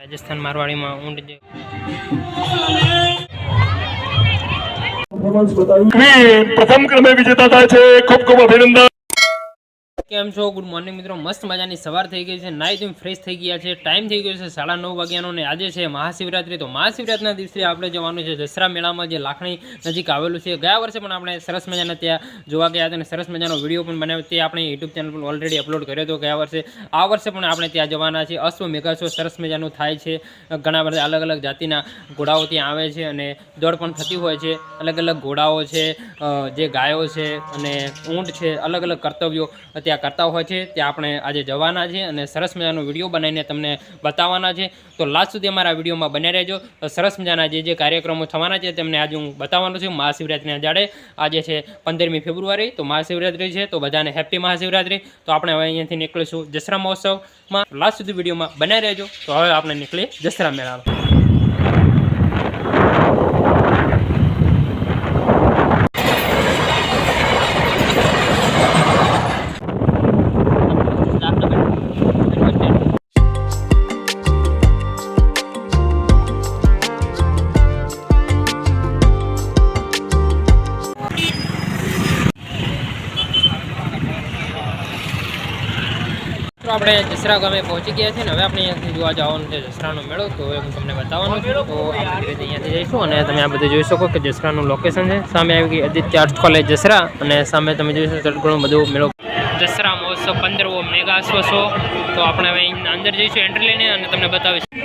રાજસ્થાન મારવાડીમાં ઊંટ જે પ્રથમ ક્રમે વિજેતા થાય છે. ખૂબ ખૂબ અભિનંદન. કેમ છો? ગુડ મોર્નિંગ મિત્રો. મસ્ત મજાની સવાર થઈ ગઈ છે. નાઈ ધોઈને ફ્રેશ થઈ ગયા છે. ટાઈમ થઈ ગયો છે સાડા નવ વાગ્યાનો ને આજે છે મહાશિવરાત્રિ. તો મહાશિવરાત્રિના દિવસે આપણે જવાનું છે દસરા મેળામાં જે લાખણી નજીક આવેલું છે. ગયા વર્ષે પણ આપણે સરસ મજાના ત્યાં જોવા ગયા હતા અને સરસ મજાનો વીડિયો પણ બનાવ્યો. તે આપણે યુટ્યુબ ચેનલ પર ઓલરેડી અપલોડ કર્યો હતો ગયા વર્ષે. આ વર્ષે પણ આપણે ત્યાં જવાના છે અશ્વ મેઘાશ્વ સરસ મજાનું થાય છે. ઘણા બધા અલગ અલગ જાતિના ઘોડાઓ ત્યાં આવે છે અને દોડ પણ થતી હોય છે. અલગ અલગ ઘોડાઓ છે જે ગાયો છે અને ઊંટ છે. અલગ અલગ કર્તવ્યો ત્યાં કરતા હોય છે, ત્યાં આપણે આજે જવાના છે અને સરસ મજાનો વીડિયો બનાવીને તમને બતાવવાના છે. તો લાસ્ટ સુધી અમારા વિડીયોમાં બને રહેજો. સરસ મજાના જે જે કાર્યક્રમો થવાના છે, તેમને આજે હું બતાવવાનો છું. મહાશિવરાત્રિના જાડે આજે છે પંદરમી ફેબ્રુઆરી, તો મહાશિવરાત્રી છે, તો બધાને હેપી મહાશિવરાત્રી. તો આપણે હવે અહીંયાથી નીકળીશું દસરા મહોત્સવમાં. લાસ્ટ સુધી વિડીયોમાં બનાવી રહેજો. તો હવે આપણે નીકળીએ દસરા મેળામાં. તો આપણે દસરા ગામે પહોંચી ગયા છીએ ને હવે આપણે અહીંયાથી જોવા જવાનું છે દસરાનો મેળો. તો એ હું તમને બતાવવાનો છું. તો આપણે અહીંયાથી જઈશું અને તમે આ બધું જોઈ શકો કે જસરાનું લોકેશન છે. સામે આવી ગઈ આદિત્ય આર્ટ કોલેજ જસરા અને સામે તમે જોઈ શકો ઘણું બધું મેળો. દસરા મહોત્સવ પંદરવો મેગા શો તો આપણે હવે અંદર જઈશું એન્ટ્રી લઈને અને તમને બતાવીશું.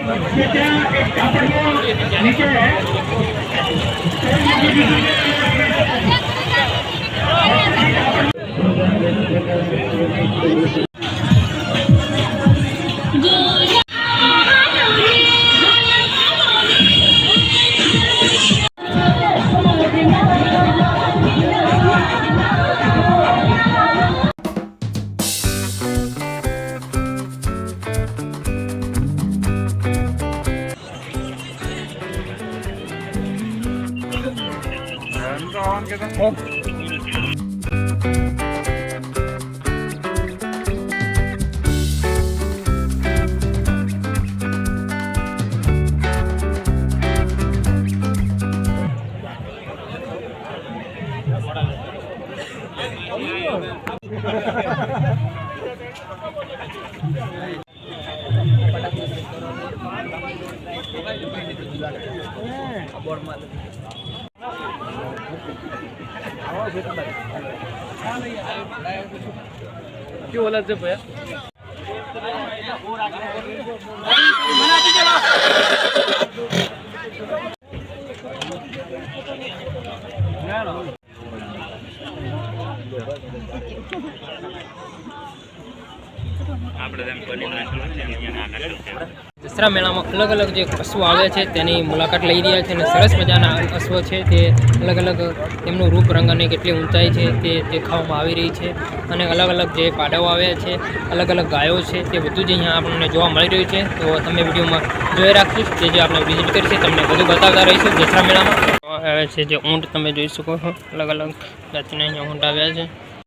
Bormat. क्यों बोला जब भैया દસરા મેળામાં અલગ અલગ જે અશ્વો આવ્યા છે તેની મુલાકાત લઈ રહ્યા છે અને સરસ મજાના અશ્વો છે તે અલગ અલગ તેમનું રૂપ રંગ અને કેટલી ઊંચાઈ છે તે દેખાવામાં આવી રહી છે અને અલગ અલગ જે પાડાઓ આવ્યા છે, અલગ અલગ ગાયો છે તે બધું જ અહીંયા આપણને જોવા મળી રહ્યું છે. તો તમે વિડીયોમાં જોઈ રાખીશ જે જે આપણે વિઝિટ કરી છે તમને બધું બતાવતા રહીશું દસરા મેળામાં. આવે છે જે ઊંટ તમે જોઈ શકો છો. અલગ અલગ જાતિના અહીંયા ઊંટ આવ્યા છે.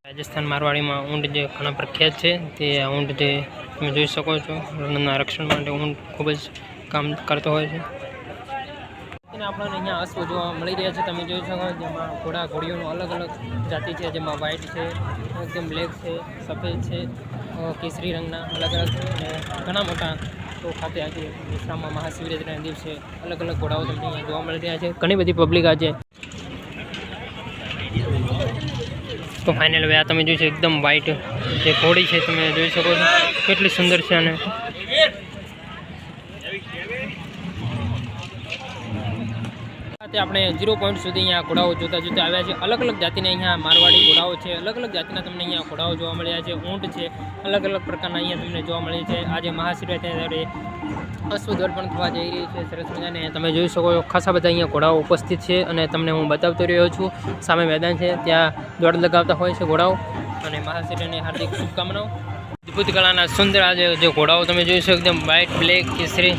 રાજસ્થાન મારવાડીમાં ઊંટ જે ઘણા પ્રખ્યાત છે, તે આ ઊંટ જે તમે જોઈ શકો છો. રણના રક્ષણ માટે ઊંટ ખૂબ જ કામ કરતો હોય છે. આપણને અહીંયા અશ્વ જોવા મળી રહ્યા છે, તમે જોઈ શકો જેમાં ઘોડા ઘોડીઓનો અલગ અલગ જાતિ છે, જેમાં વ્હાઇટ છે, એકદમ બ્લેક છે, સફેદ છે કેસરી રંગના અલગ અલગ ઘણા મોટા તો ખાતે આજે વિશ્રામમાં મહાશિવરાત્રિના દિવસે અલગ અલગ ઘોડાઓ તમને જોવા મળી રહ્યા છે. ઘણી બધી પબ્લિક આજે તો ફાઇનલ હવે આ તમે જોઈ શકો, એકદમ વ્હાઇટ જે ઘોડી છે, તમે જોઈ શકો છો. કેટલી સુંદર છે અને તે આપણે ઝીરો પોઈન્ટ સુધી અહીંયા ઘોડાઓ જોતા જોતા આવ્યા છે. અલગ અલગ જાતિના અહીંયા મારવાડી ઘોડાઓ છે. અલગ અલગ જાતિના તમને અહીંયા ઘોડાઓ જોવા મળ્યા છે. ઊંટ છે. અલગ અલગ પ્રકારના અહીંયા તમને જોવા મળે છે. આજે મહાશિવરાત્રી ત્યારે અશ્વદોડ પણ થવા જઈ રહી છે. સરસ મજાને તમે જોઈ શકો છો ખાસા બધા અહીંયા ઘોડાઓ ઉપસ્થિત છે અને તમને હું બતાવતો રહ્યો છું. સામે મેદાન છે. ત્યાં દોડ લગાવતા હોય છે ઘોડાઓ અને મહાશિવરાત્રીની હાર્દિક શુભકામનાઓ. અદ્ભુત કલાના સુંદર આજે જે ઘોડાઓ તમે જોઈ શકો એકદમ વ્હાઇટ બ્લેક કેસરી,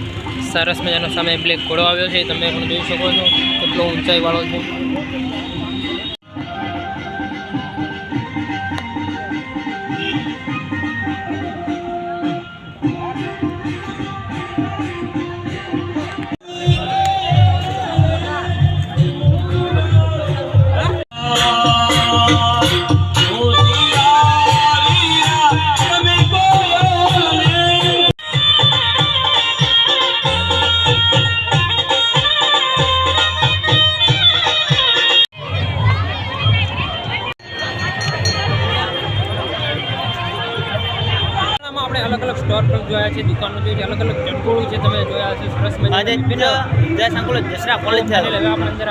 સરસ મજાનો સામે બ્લેક ઘોડો આવ્યો છે. તમે પણ જોઈ શકો છો. કેટલો ઊંચાઈવાળો છે. સ્ટોર છે દુકાનો છે અલગ અલગ ચટકોળું છે તમે જોયા છે સરસ વિદ્યાસંકુલ દસરા કોલેજ આપણે અંદર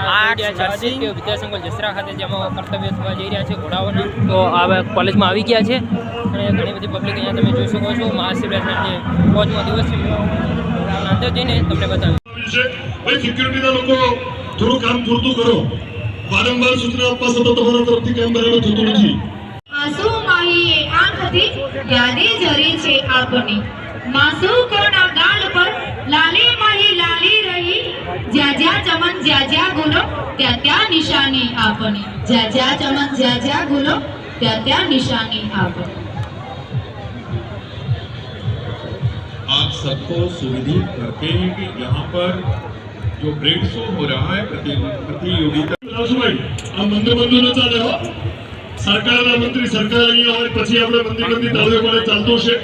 વિદ્યાસંકુલ જસરા ખાતે જેમાં કર્તવ્ય થવા જઈ રહ્યા છે ઘોડાઓના. તો આ કોલેજમાં આવી ગયા છે. અને ઘણી બધી પબ્લિક અહીંયા તમે જોઈ શકો છો મહાશિવરાત્રિના જે મોજનો દિવસ. છે અંદર જઈને તમને બતાવ્યું સિક્યુરિટીના લોકો થોડું કામ પૂરતું કરો. વારંવાર સૂચના આપવા છતાં તમારા તરફથી કામ બરાબર થતું નથી. આંખથી યાદી જરી છે આપની માસૂકોના ગાલ પર લાલી માહી લાલી રહી જ્યાં જ્યાં ચમન જ્યાં જ્યાં ગુનો ત્યાં ત્યાં નિશાની આપની જ્યાં જ્યાં ચમન જ્યાં જ્યાં ગુનો ત્યાં ત્યાં નિશાની આપની आप सबको सुविधित करते हैं कि यहाँ पर जो ब्रेड शो हो रहा है प्रति प्रतियोगिता રાસુભાઈ આ મંદિર બંધુ ન ચાલે હો સરકારના મંત્રી સરકાર અહીંયા હોય પછી આપણે મંદિર મંદિર તાળીઓ પડે ચાલતું છે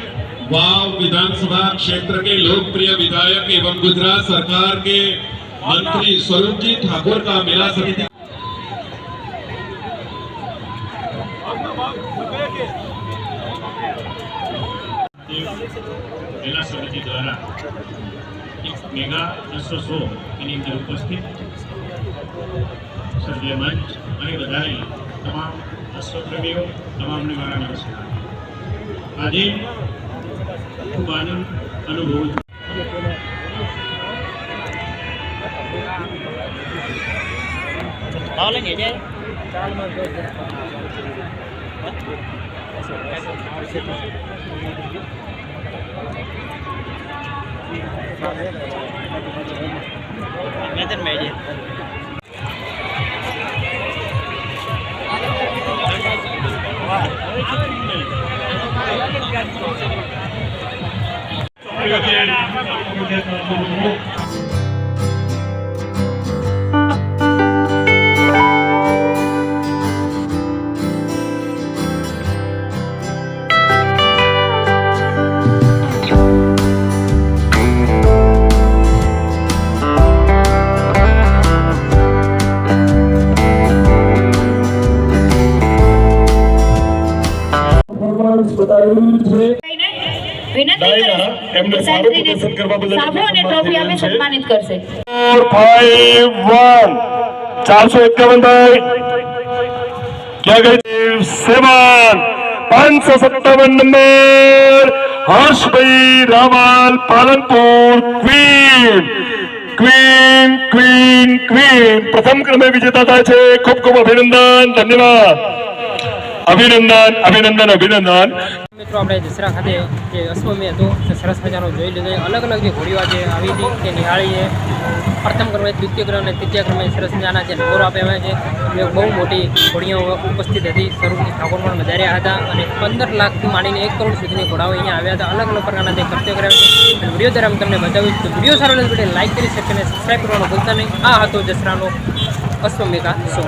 वाव विधानसभा क्षेत्र के लोकप्रिय विधायक एवं गुजरात सरकार के मंत्री स्वरूप जी ठाकुर का मेला समिति જિલ્લા સમિતિ દ્વારા એક મેગા બસો સો એની અંદર ઉપસ્થિત સભ્ય મંચ અને વધારેલી તમામ અશ્વપ્રેમીઓ તમામને મારા નમસ્કાર આજે ખૂબ આનંદ અનુભવું છું. લઈને જાય 手掛け એમને સારું પ્રદર્શન કરવા બદલ સાબુ અને ટ્રોફી સન્માનિત કરશે. એકાવન ભાઈ ક્યાં ગઈ સેવન પાંચસો સત્તાવન number Harshbhai Raval Palanpur queen queen queen queen પ્રથમ ક્રમે વિજેતા થાય છે. ખૂબ ખૂબ અભિનંદન. ધન્યવાદ. અભિનંદન અભિનંદન અભિનંદન. મિત્રો, આપણે દસરા ખાતે જે અશ્વમી હતો, તે સરસ મજાનો જોઈ લીધો. અલગ અલગ જે ઘોડીઓ આજે આવી હતી, તે નિહાળીએ. પ્રથમ ક્રમે દ્વિતીય ક્રમે તૃતીય ક્રમે સરસ મજાના જે નંબરો આપ્યા છે. એ બહુ મોટી ઘોડીઓ ઉપસ્થિત હતી. સ્વરૂપની ઠાકોર પણ વધાર્યા હતા અને પંદર લાખથી માંડીને એક કરોડ સુધીની ઘોડાઓ અહીંયા આવ્યા હતા. અલગ અલગ પ્રકારના જે કૃત્ય કર્યા વીડિયો દ્વારા તમને બતાવ્યું તો વીડિયો સારો લાગે લાઈક કરી શકે અને સબસ્ક્રાઈબ કરવાનું ભૂલતા નહીં. આ હતો દસરાનો અશ્વમેઘા શો